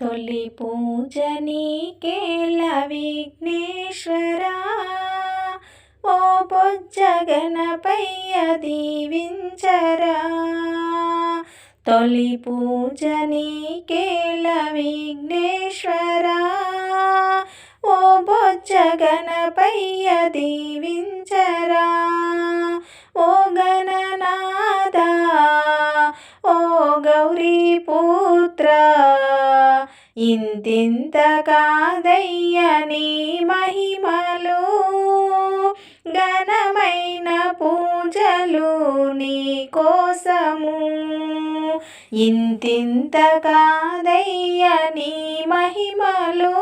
తొలి పూజ నీకేల విఘ్నేశ్వరా. ఓ బొజ్జ గణపయ్య దీవించరా. తొలి పూజ నీకేల విఘ్నేశ్వరా. ఓ బొజ్జ గణపయ్య దీవించరా. ఓ గణనాదా ఓ గౌరీ పుత్ర. ఇంతింత కాదయ్య నీ మహిమలు. ఘనమైన పూజలు నీ కోసము. ఇంతింత కాదయ్య నీ మహిమలు.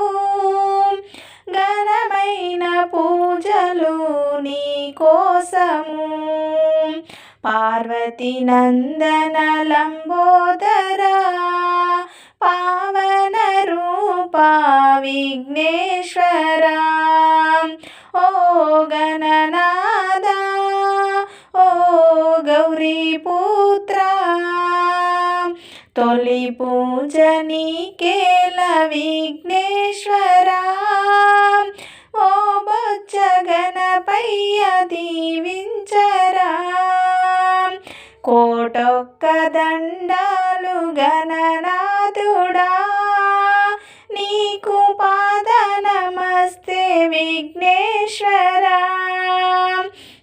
ఘనమైన పూజలు నీ కోసము. పార్వతి నందన లంబోదరా పా విఘ్నేశ్వర ఓ గణనాద ఓ గౌరీపుత్ర తొలి పూజని కేల విఘ్నేశ్వర ఓ బొజ్జ గణపయ్య దీవించరా కోటొక్క దండాలు గణనాథుడా విఘ్నేశ్వరా.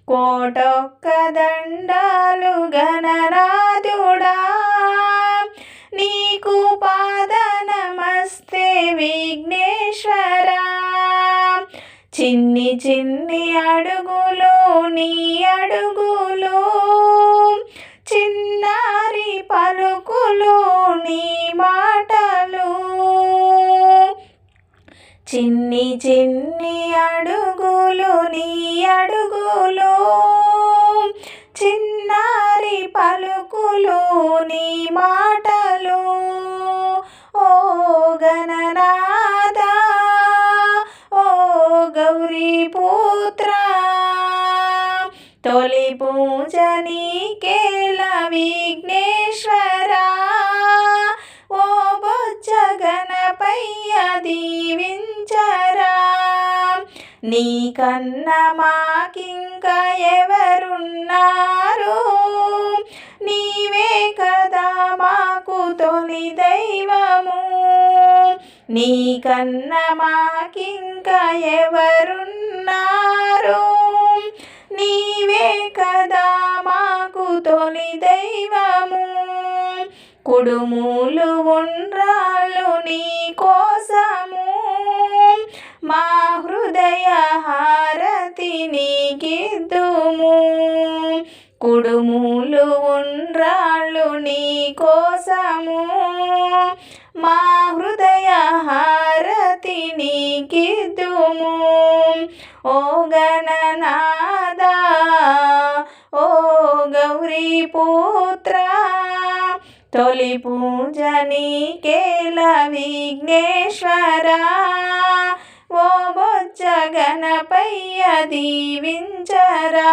కోటొక్క దండాలు గణరాజుడా నీకు పాద నమస్తే విఘ్నేశ్వరా. చిన్ని చిన్ని అడుగులు నీ అడుగులు. చిన్నారి పలుకులు చిన్ని చిన్ని అడుగులు నీ అడుగులు. చిన్నారి పలుకులు నీ మాటలు. ఓ గణనాథ ఓ గౌరీ పుత్ర. తొలి పూజనీ నీకన్నా మాకింక ఎవరున్నారు? నీవే కదా మాకు తొలి దైవము. నీకన్నా మాకింక ఎవరున్నారు? నీవే కదా మాకు తొలి దైవము. కుడుములు ఉండ్రాళ్ళు నీకిద్దుము కుడుములు ఉండ్రాళ్ళు నీ కోసము. మా హృదయ హారతి నీకిద్దుము. ఓ గణనాద ఓ గౌరీ పుత్ర తొలి పూజ నీకేల విఘ్నేశ్వరా ఓ బొజ్జ గణపయ్య దీవించరా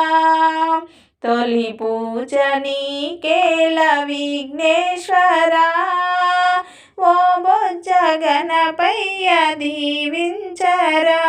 తొలి పూజ నీకేల విఘ్నేశ్వరా. ఓ బొజ్జ గణపయ్య దీవించరా